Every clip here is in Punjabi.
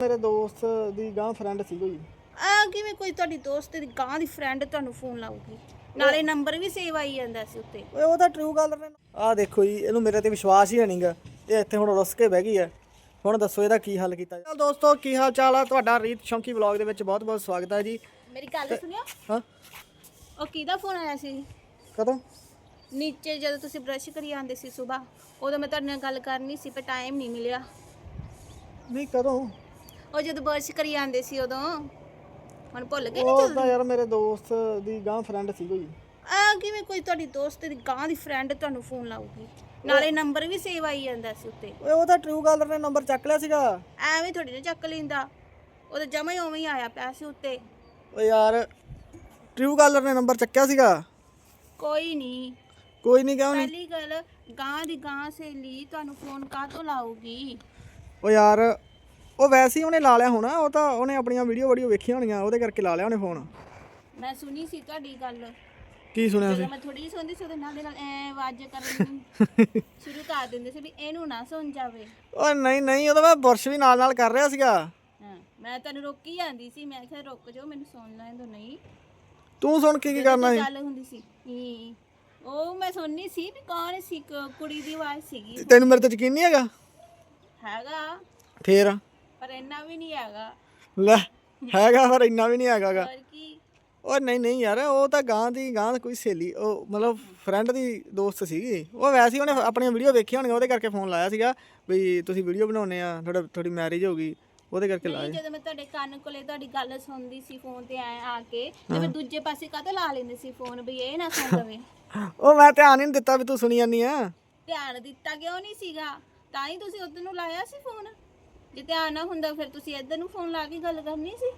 ਮੇਰੇ ਦੋਸਤ ਦੀ ਗਾਂ ਫਰੈਂਡ ਸੀ ਕੋਈ ਆ ਕਿਵੇਂ ਕੋਈ ਤੁਹਾਡੀ ਦੋਸਤ ਦੀ ਗਾਂ ਦੀ ਫਰੈਂਡ ਤੁਹਾਨੂੰ ਫੋਨ ਲਾਊਗੀ? ਨਾਲੇ ਨੰਬਰ ਵੀ ਸੇਵ ਆਈ ਜਾਂਦਾ ਸੀ ਉੱਤੇ। ਓਏ ਉਹ ਤਾਂ ਟਰੂ ਕਾਲਰ ਨੇ ਆਹ ਦੇਖੋ ਜੀ ਇਹਨੂੰ ਮੇਰੇ ਤੇ ਵਿਸ਼ਵਾਸ ਹੀ ਨਹੀਂਗਾ ਇਹ ਇੱਥੇ ਹੁਣ ਰੁੱਸ ਕੇ ਬਹਿ ਗਈ ਹੈ। ਹੁਣ ਦੱਸੋ ਇਹਦਾ ਕੀ ਹੱਲ ਕੀਤਾ ਚਲ ਦੋਸਤੋ ਕੀ ਹਾਲ ਚਾਲ ਆ? ਤੁਹਾਡਾ ਰੀਤ ਸ਼ੌਂਕੀ ਵਲੌਗ ਦੇ ਵਿੱਚ ਬਹੁਤ ਬਹੁਤ ਸਵਾਗਤ ਹੈ ਜੀ। ਮੇਰੀ ਗੱਲ ਸੁਣਿਓ। ਹਾਂ? ਉਹ ਕਿਹਦਾ ਫੋਨ ਆਇਆ ਸੀ? ਕਦੋਂ? ਨੀਚੇ ਜਦੋਂ ਤੁਸੀਂ ਬ੍ਰਸ਼ ਕਰੀ ਆਉਂਦੇ ਸੀ ਸਵੇਰ। ਉਦੋਂ ਮੈਂ ਤੁਹਾਡੇ ਨਾਲ ਗੱਲ ਕਰਨੀ ਸੀ ਪਰ ਟਾਈਮ ਨਹੀਂ ਮਿਲਿਆ। ਨਹੀਂ ਕਦੋਂ? ਉਹ ਜਦੋਂ ਬ੍ਰਸ਼ ਕਰੀ ਆਉਂਦੇ ਸੀ ਉਦੋਂ। ਹੁਣ ਭੁੱਲ ਗਏ ਉਹ ਤਾਂ ਯਾਰ ਮੇਰੇ ਦੋਸਤ ਦੀ ਗਾਂ ਫਰੈਂਡ ਸੀ ਕੋਈ। ਆ ਕਿਵੇਂ ਕੋਈ ਤੁਹਾਡੀ ਦੋਸਤ ਦੀ ਗਾਂ ਦੀ ਫਰੈਂਡ ਤੁਹਾਨੂੰ ਫੋਨ ਲਾਊਗੀ? ਨਾਲੇ ਨੰਬਰ ਵੀ ਸੇਵ ਆਈ ਜਾਂਦਾ ਸੀ ਉੱਤੇ। ਓਏ ਉਹ ਤਾਂ ਟਰੂ ਕਾਲਰ ਨੇ ਨੰਬਰ ਚੱਕ ਲਿਆ ਸੀਗਾ। ਐਵੇਂ ਥੋੜੀ ਨਾ ਚੱਕ ਲੈਂਦਾ। ਉਹ ਤਾਂ ਜਮਾ ਹੀ ਉਵੇਂ ਹੀ ਆਇਆ ਪਿਆ ਸੀ ਉੱਤੇ। ਓਏ ਯਾਰ ਟਰੂ ਕਾਲਰ ਨੇ ਨੰਬਰ ਚੱਕਿਆ ਸੀਗਾ। ਕੋਈ ਨਹੀਂ ਕੋਈ ਨਹੀਂ ਕਿਉਂ ਨਹੀਂ ਪਹਿਲੀ ਗੱਲ ਗਾਂ ਦੀ ਗਾਂ ਸਹੇਲੀ ਤੁਹਾਨੂੰ ਫੋਨ ਕਾਹਤੋਂ ਲਾਊਗੀ? ਓ ਯਾਰ ਉਹ ਵੈਸੇ ਹੀ ਉਹਨੇ ਲਾ ਲਿਆ ਹੋਣਾ ਉਹ ਤਾਂ ਉਹਨੇ ਆਪਣੀਆਂ ਵੀਡੀਓ ਵੀਡੀਓ ਵੇਖੀਆਂ ਹੋਣੀਆਂ ਉਹਦੇ ਕਰਕੇ ਲਾ ਲਿਆ ਉਹਨੇ ਫੋਨ ਮੈਂ ਸੁਣੀ ਸੀ ਤੁਹਾਡੀ ਗੱਲ। ਕੀ ਸੁਣਿਆ ਸੀ? ਜਦੋਂ ਮੈਂ ਥੋੜੀ ਜਿਹੀ ਸੁਣਦੀ ਸੀ ਉਹਦੇ ਨਾਲ ਦੇ ਨਾਲ ਐ ਆਵਾਜ਼ ਕਰਨ ਸ਼ੁਰੂ ਕਰ ਦਿੰਦੇ ਸੀ ਵੀ ਇਹਨੂੰ ਨਾ ਸੁਣ ਜਾਵੇ। ਓਏ ਨਹੀਂ ਨਹੀਂ ਉਹਦਾ ਮੈਂ ਬੁਰਸ਼ ਵੀ ਨਾਲ ਨਾਲ ਕਰ ਰਿਹਾ ਸੀਗਾ। ਹਾਂ ਮੈਂ ਤੈਨੂੰ ਰੋਕੀ ਜਾਂਦੀ ਸੀ ਮੈਂ ਕਿਹਾ ਰੁਕ ਜਾਓ ਮੈਨੂੰ ਸੁਣ ਲੈਣ ਦੋ ਨਹੀਂ। ਤੂੰ ਸੁਣ ਕੇ ਕੀ ਕਰਨਾ ਸੀ? ਗੱਲ ਹੁੰਦੀ ਸੀ ਹੂੰ। ਉਹ ਮੈਂ ਸੁਣਨੀ ਸੀ ਵੀ ਕੌਣ ਸੀ ਕ- ਕੁੜੀ ਦੀ ਆਵਾਜ਼ ਸੀਗੀ। ਤੈਨੂੰ ਮੇਰੇ ਤੇ ਯਕੀਨ ਨਹੀਂ ਹੈਗਾ? ਹੈਗਾ। ਫੇਰ? ਇੰਨਾ ਵੀ ਨਹੀਂ ਹੈਗਾ। ਲੈ ਹੈਗਾ ਪਰ ਇੰਨਾ ਵੀ ਨਹੀਂ ਹੈਗਾਗਾ। ਪਰ ਕੀ? ਓ ਨਹੀਂ ਨਹੀਂ ਯਾਰ ਉਹ ਤਾਂ ਗਾਂ ਦੀ ਗਾਂ ਕੋਈ ਸਹੇਲੀ ਉਹ ਮਤਲਬ ਫਰੈਂਡ ਦੀ ਦੋਸਤ ਸੀਗੀ। ਉਹ ਵੈਸੇ ਹੀ ਉਹਨੇ ਆਪਣੀਆਂ ਵੀਡੀਓ ਵੇਖੀਆਂ ਹੋਣੀਆਂ ਉਹਦੇ ਕਰਕੇ ਫੋਨ ਲਾਇਆ ਸੀਗਾ ਵੀ ਤੁਸੀਂ ਵੀਡੀਓ ਬਣਾਉਣੇ ਆ ਤੁਹਾਡਾ ਤੁਹਾਡੀ ਮੈਰਿਜ ਹੋ ਗਈ ਉਹਦੇ ਕਰਕੇ ਨਹੀਂ ਲਾਇਆ। ਜਦੋਂ ਮੈਂ ਤੁਹਾਡੇ ਕੰਨ ਕੋਲੇ ਤੁਹਾਡੀ ਗੱਲ ਸੁਣਦੀ ਸੀ ਫੋਨ ਤੇ ਐ ਆ ਕੇ ਤੇ ਮੈਂ ਦੂਜੇ ਪਾਸੇ ਕਾਹਤੋਂ ਲਾ ਲੈਂਦੇ ਸੀ ਫੋਨ ਵੀ ਇਹ ਨਾ ਸੁਣ ਲਵੇ। ਉਹ ਮੈਂ ਧਿਆਨ ਹੀ ਨਹੀਂ ਦਿੱਤਾ ਵੀ ਤੂੰ ਸੁਣੀ ਜਾਂਦੀ ਆ। ਧਿਆਨ ਦਿੱਤਾ ਕਿਉਂ ਨਹੀਂ ਸੀਗਾ? ਤਾਂ ਹੀ ਤੁਸੀਂ ਉਧਰ ਨੂੰ ਲਾਇਆ ਸੀ ਫੋਨ ਜੇ ਧਿਆਨ ਨਾ ਹੁੰਦਾ ਫਿਰ ਤੁਸੀਂ ਇੱਧਰ ਨੂੰ ਫੋਨ ਲਾ ਕੇ ਗੱਲ ਕਰਨੀ ਸੀ।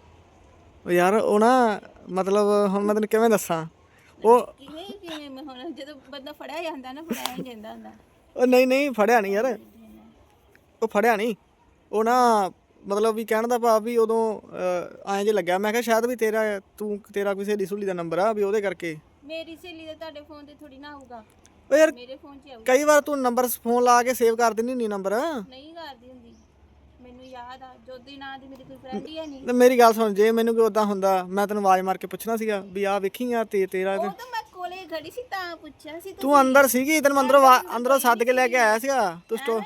ਉਹ ਯਾਰ ਉਹ ਨਾ ਮਤਲਬ ਹੁਣ ਮੈਂ ਤੈਨੂੰ ਕਿਵੇਂ ਦੱਸਾਂ? ਉਹ ਕਿਵੇਂ ਕਿਵੇਂ? ਮੈਂ ਹੁਣ ਜਦੋਂ ਬੰਦਾ ਫੜਿਆ ਜਾਂਦਾ ਨਾ ਫੜਿਆ ਹੀ ਜਾਂਦਾ ਹੁੰਦਾ। ਉਹ ਨਹੀਂ ਨਹੀਂ ਫੜਿਆ ਨਹੀਂ ਯਾਰ। ਉਹ ਫੜਿਆ ਨਹੀਂ ਉਹ ਨਾ ਮਤਲਬ ਵੀ ਕਹਿਣ ਦਾ ਭਾਵ ਵੀ ਉਦੋਂ ਐਂ ਜੇ ਲੱਗਿਆ। ਮੈਂ ਕਿਹਾ ਸ਼ਾਇਦ ਵੀ ਤੇਰਾ ਤੂੰ ਤੇਰਾ ਕੋਈ ਸਹੇਲੀ ਸੁਲੀ ਦਾ ਨੰਬਰ ਆ ਵੀ ਉਹਦੇ ਕਰਕੇ। ਮੇਰੀ ਸਹੇਲੀ ਦਾ ਤੁਹਾਡੇ ਫੋਨ ਤੇ ਥੋੜੀ ਨਾ ਆਊਗਾ। ਉਹ ਯਾਰ ਮੇਰੇ ਫੋਨ 'ਚ ਆਊ ਕਈ ਵਾਰ ਤੂੰ ਨੰਬਰ ਫੋਨ ਲਾ ਕੇ ਸੇਵ ਕਰ ਦਿੰਦੀ ਨਹੀਂ ਨੰਬਰ। ਨਹੀਂ ਕਰਦੀ ਹੁੰਦੀ। ਮੈਨੂੰ ਯਾਦ ਆ ਜੋਦੀ ਨਾਂ ਦੀ ਮੇਰੀ ਕੋਈ ਫਰੈਂਡ ਹੀ ਹੈ ਨਹੀਂ। ਤੇ ਮੇਰੀ ਗੱਲ ਸੁਣ ਜੇ ਮੈਨੂੰ ਕੋਈ ਉਦਾਂ ਹੁੰਦਾ ਮੈਂ ਤੈਨੂੰ ਆਵਾਜ਼ ਮਾਰ ਕੇ ਪੁੱਛਣਾ ਸੀਗਾ ਵੀ ਆ ਵੇਖੀ ਯਾਰ ਤੇ ਤੇਰਾ ਤੇ- ਉਹ ਤਾਂ ਮੈਂ ਕੋਲੇ ਖੜੀ ਸੀ ਤਾਂ ਪੁੱਛਿਆ ਸੀ ਤੂੰ ਅੰਦਰ ਸੀਗੀ ਤੈਨੂੰ ਅੰਦਰੋਂ ਆਵਾ- ਅੰਦਰੋਂ ਸੱਦ ਕੇ ਲੈ ਕੇ ਆਇਆ ਸੀਗਾ। ਤੂੰ ਸਟੋਰ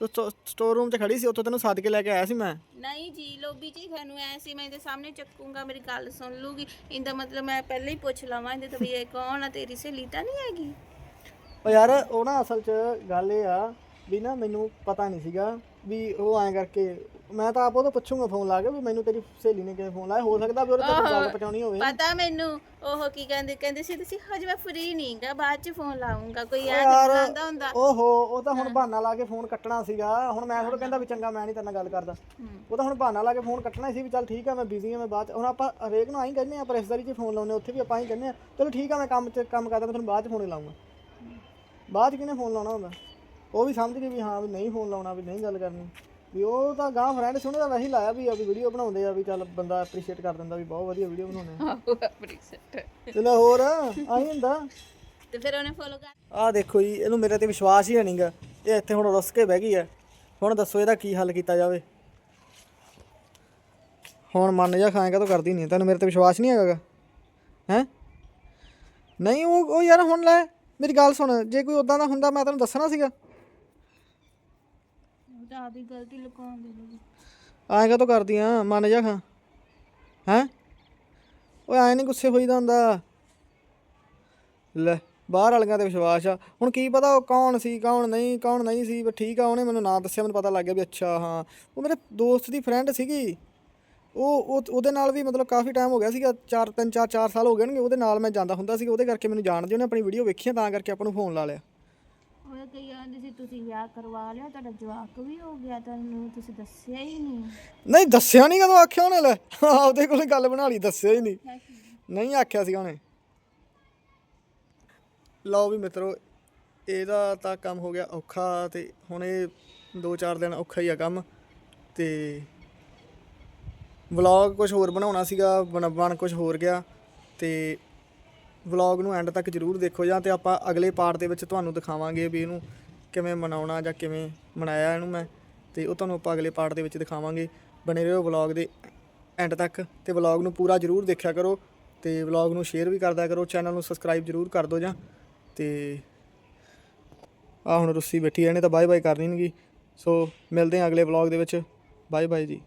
ਤੂੰ ਸਟੋਰ ਰੂਮ 'ਚ ਖੜੀ ਸੀ ਉੱਥੋਂ ਤੈਨੂੰ ਸੱਦ ਕੇ ਲੈ ਕੇ ਆਇਆ ਸੀ ਮੈਂ। ਨਹੀਂ ਜੀ ਲੋਬੀ ਚ ਹੀ ਖਾਨੂੰ ਐ ਸੀ ਮੈਂ ਇਹਦੇ ਸਾਹਮਣੇ ਚੱਕੂੰਗਾ ਮੇਰੀ ਗੱਲ ਸੁਣ ਲੂਗੀ ਇਹਦਾ ਮਤਲਬ ਮੈਂ ਪਹਿਲਾਂ ਹੀ ਪੁੱਛ ਲਵਾਂ ਇਹਦੇ ਤੋਂ ਵੀ ਇਹ ਕੌਣ ਆ ਤੇਰੀ ਸਹੇਲੀ ਤਾਂ ਨਹੀਂ ਹੈਗੀ? ਉਹ ਯਾਰ ਉਹ ਨਾ ਅਸਲ 'ਚ ਗੱਲ ਇਹ ਆ ਵੀ ਨਾ ਮੈਨੂੰ ਪਤਾ ਨਹੀਂ ਸੀਗਾ ਵੀ ਉਹ ਐਂ ਕਰਕੇ ਮੈਂ ਤਾਂ ਆਪ ਉਹਤੋਂ ਪੁੱਛੂੰਗਾ ਫੋਨ ਲਾ ਕੇ ਵੀ ਮੈਨੂੰ ਤੇਰੀ ਸਹੇਲੀ ਨੇ ਕਿਵੇਂ ਫੋਨ ਲਾਇਆ ਹੋ ਸਕਦਾ ਵੀ ਉਹਦੇ ਤੱਕ ਗੱਲ ਪਹੁੰਚਾਉਣੀ ਹੋਵੇ। ਪਤਾ ਮੈਨੂੰ ਉਹ ਕੀ ਕਹਿੰਦੇ ਕਹਿੰਦੇ ਸੀ ਤੁਸੀਂ ਹਜੇ ਮੈਂ ਫ੍ਰੀ ਨਹੀਂਗਾ ਬਾਅਦ ਚ ਫੋਨ ਲਾਉਂਗਾ ਕੋਈ ਆ ਯਾਰ ਆਂਦਾ ਹੁੰਦਾ ਓਹੋ ਉਹ ਤਾਂ ਹੁਣ ਬਹਾਨਾ ਲਾ ਕੇ ਫੋਨ ਕੱਟਣਾ ਸੀਗਾ ਹੁਣ ਮੈਂ ਥੋੜਾ ਕਹਿੰਦਾ ਵੀ ਚੰਗਾ ਮੈਂ ਨਹੀਂ ਤੇਰੇ ਨਾਲ ਗੱਲ ਕਰਦਾ। ਉਹ ਤਾਂ ਹੁਣ ਬਹਾਨਾ ਲਾ ਕੇ ਫੋਨ ਕੱਟਣਾ ਸੀ ਵੀ ਚੱਲ ਠੀਕ ਆ ਮੈਂ ਬਿਜ਼ੀ ਆ ਮੈਂ ਬਾਅਦ 'ਚ- ਹੁਣ ਆਪਾਂ ਹਰੇਕ ਨੂੰ ਆਈ ਕਹਿੰਦੇ ਆ ਪਰ ਰਿਸ਼ਤੇਦਾਰੀ 'ਚ ਫੋਨ ਲਾਉਂਦੇ ਉੱਥੇ ਵੀ ਆਪਾਂ ਆਈ ਕਹਿੰਦੇ ਆ ਚਲੋ ਠੀਕ ਆ ਮੈਂ ਕੰਮ 'ਚ ਕੰਮ ਕਰਦਾ ਮੈਂ ਤੁਹਾਨੂੰ ਬਾਅਦ 'ਚ ਫੋਨ ਲਾਉਂਗਾ ਬਾਅਦ 'ਚ ਕਿਹਨੇ ਫੋਨ ਲਾਉਣਾ ਹੁੰਦਾ? ਉਹ ਵੀ ਸਮਝ ਗਏ ਵੀ ਹਾਂ ਵੀ ਨਹੀਂ ਫੋਨ ਲਾਉਣਾ ਵੀ ਨਹੀਂ ਗੱਲ ਕਰਨੀ। ਵੀ ਉਹ ਤਾਂ ਗਾਂ ਫਰੈਂਡ ਸੀ ਉਹਨੇ ਤਾਂ ਵੈਸੇ ਹੀ ਲਾਇਆ ਵੀ ਆ ਵੀ ਵੀਡੀਓ ਬਣਾਉਂਦੇ ਆ ਵੀ ਚੱਲ ਬੰਦਾ ਐਪਰੀਸ਼ੀਏਟ ਕਰ ਦਿੰਦਾ ਵੀ ਬਹੁਤ ਵਧੀਆ ਵੀਡੀਓ ਬਣਾਉਂਦੇ ਆ। ਚਲੋ ਹੋਰ ਆਈ ਹੁੰਦਾ। ਤੇ ਫਿਰ ਉਹਨੇ ਫੋਲੋ ਕਰ ਆਹ ਦੇਖੋ ਜੀ ਇਹਨੂੰ ਮੇਰੇ ਤੇ ਵਿਸ਼ਵਾਸ ਹੀ ਨਹੀਂਗਾ ਇਹ ਇੱਥੇ ਹੁਣ ਰੁੱਸ ਕੇ ਬਹਿ ਗਈ ਹੈ। ਹੁਣ ਦੱਸੋ ਇਹਦਾ ਕੀ ਹੱਲ ਕੀਤਾ ਜਾਵੇ। ਹੁਣ ਮੰਨ ਜਾ ਖਾਏਗਾ ਤਾਂ ਕਰਦੀ ਨਹੀਂ ਤੈਨੂੰ ਮੇਰੇ ਤੇ ਵਿਸ਼ਵਾਸ ਨਹੀਂ ਹੈਗਾ ਹੈ? ਨਹੀਂ ਉਹ ਉਹ ਯਾਰ ਹੁਣ ਲੈ ਮੇਰੀ ਗੱਲ ਸੁਣ। ਜੇ ਕੋਈ ਉਦਾਂ ਦਾ ਹੁੰਦਾ ਮੈਂ ਤੈਨੂੰ ਦੱਸਣਾ ਸੀਗਾ। ਉਹਦਾ ਗਲਤੀ ਲੁਕਾਉਣ ਦੇ ਲਈ ਆਏਗਾ ਤਾਂ ਕਰਦੀ ਆ ਮੰਨ ਜਾ ਖਾਂ। ਹੈ? ਓਏ ਐਂ ਨਹੀਂ ਗੁੱਸੇ ਹੋਈਦਾ ਹੁੰਦਾ। ਲੈ, ਬਾਹਰ ਵਾਲਿਆਂ ਤੇ ਵਿਸ਼ਵਾਸ ਆ। ਹੁਣ ਕੀ ਪਤਾ ਉਹ ਕੌਣ ਸੀ, ਕੌਣ ਨਹੀਂ ਕੌਣ ਨਹੀਂ ਸੀ ਪਰ ਠੀਕ ਆ ਉਹਨੇ ਮੈਨੂੰ ਨਾਂ ਦੱਸਿਆ, ਮੈਨੂੰ ਪਤਾ ਲੱਗ ਗਿਆ ਵੀ ਅੱਛਾ, ਹਾਂ। ਉਹ ਮੇਰੇ ਦੋਸਤ ਦੀ ਫਰੈਂਡ ਸੀਗੀ। ਉਹ, ਉਹ- ਉਹਦੇ ਨਾਲ ਵੀ ਮਤਲਬ ਕਾਫੀ ਟਾਈਮ ਹੋ ਗਿਆ ਸੀਗਾ। 4 3 4 4 ਸਾਲ ਹੋ ਗਏ ਨੇ ਉਹਦੇ ਨਾਲ ਮੈਂ ਜਾਂਦਾ ਹੁੰਦਾ ਸੀ ਉਹਦੇ ਕਰਕੇ ਮੈਨੂੰ ਜਾਣਦੇ, ਉਹਨੇ ਆਪਣੀ ਵੀਡੀਓ ਵੇਖੀ ਵੇਖੀਆਂ ਤਾਂ ਕਰਕੇ ਆਪਾਂ ਨੂੰ ਫੋਨ ਲਾ ਲਿਆ। ਕਈ ਆਂਦੇ ਸੀ, ਤੁਸੀਂ ਵਿਆਹ ਕਰਵਾ ਲਿਆ, ਤੁਹਾਡਾ ਜਵਾਕ ਵੀ ਹੋ ਗਿਆ, ਤੁਹਾਨੂੰ ਤੁਸੀਂ ਦੱਸਿਆ ਹੀ ਨਹੀਂ। ਨਹੀਂ, ਦੱਸਿਆ ਨਹੀਂ ਕਦੋਂ ਆਖਿਆ ਉਹਨੇ ਲੈ? ਆਪਦੇ ਕੋਲ ਗੱਲ ਬਣਾ ਲਈ, ਦੱਸਿਆ ਹੀ ਨਹੀਂ। ਨਹੀਂ ਆਖਿਆ ਸੀਗਾ ਉਹਨੇ। ਲਓ ਵੀ ਮਿੱਤਰੋ, ਇਹਦਾ ਤਾਂ ਕੰਮ ਹੋ ਗਿਆ ਔਖਾ ਤੇ ਹੁਣ ਇਹ 2-4 ਦਿਨ ਔਖਾ ਹੀ ਆ ਕੰਮ ਤੇ ਵਲੌਗ ਕੁਝ ਹੋਰ ਬਣਾਉਣਾ ਸੀਗਾ ਬਣ ਬਣ ਕੁਝ ਹੋਰ ਗਿਆ ਤੇ ਵਲੌਗ ਨੂੰ ਐਂਡ ਤੱਕ ਜਰੂਰ ਦੇਖੋ ਜਾਂ ਤੇ ਆਪਾਂ ਅਗਲੇ ਪਾਰਟ ਦੇ ਵਿੱਚ ਤੁਹਾਨੂੰ ਦਿਖਾਵਾਂਗੇ ਵੀ ਇਹਨੂੰ ਕਿਵੇਂ ਮਨਾਉਣਾ ਜਾਂ ਕਿਵੇਂ ਮਨਾਇਆ ਇਹਨੂੰ ਮੈਂ, ਤੇ ਉਹ ਤੁਹਾਨੂੰ ਆਪਾਂ ਅਗਲੇ ਪਾਰਟ ਦੇ ਵਿੱਚ ਦਿਖਾਵਾਂਗੇ। ਬਣੇ ਰਹੋ ਵਲੌਗ ਦੇ ਐਂਡ ਤੱਕ ਤੇ ਵਲੌਗ ਨੂੰ ਪੂਰਾ ਜਰੂਰ ਦੇਖਿਆ ਕਰੋ ਤੇ ਵਲੌਗ ਨੂੰ ਸ਼ੇਅਰ ਵੀ ਕਰਦਿਆ ਕਰੋ ਚੈਨਲ ਨੂੰ ਸਬਸਕ੍ਰਾਈਬ ਜਰੂਰ ਕਰ ਦਿਓ ਜਾਂ ਤੇ ਆ ਹੁਣ ਰੁੱਸੀ ਬੈਠੀ ਐ ਇਹਨੇ ਤਾਂ ਬਾਏ ਬਾਏ ਕਰਨੀ ਨਹੀਂਗੀ ਸੋ ਮਿਲਦੇ ਹਾਂ ਅਗਲੇ ਵਲੌਗ ਦੇ ਵਿੱਚ। ਬਾਏ ਬਾਏ ਜੀ।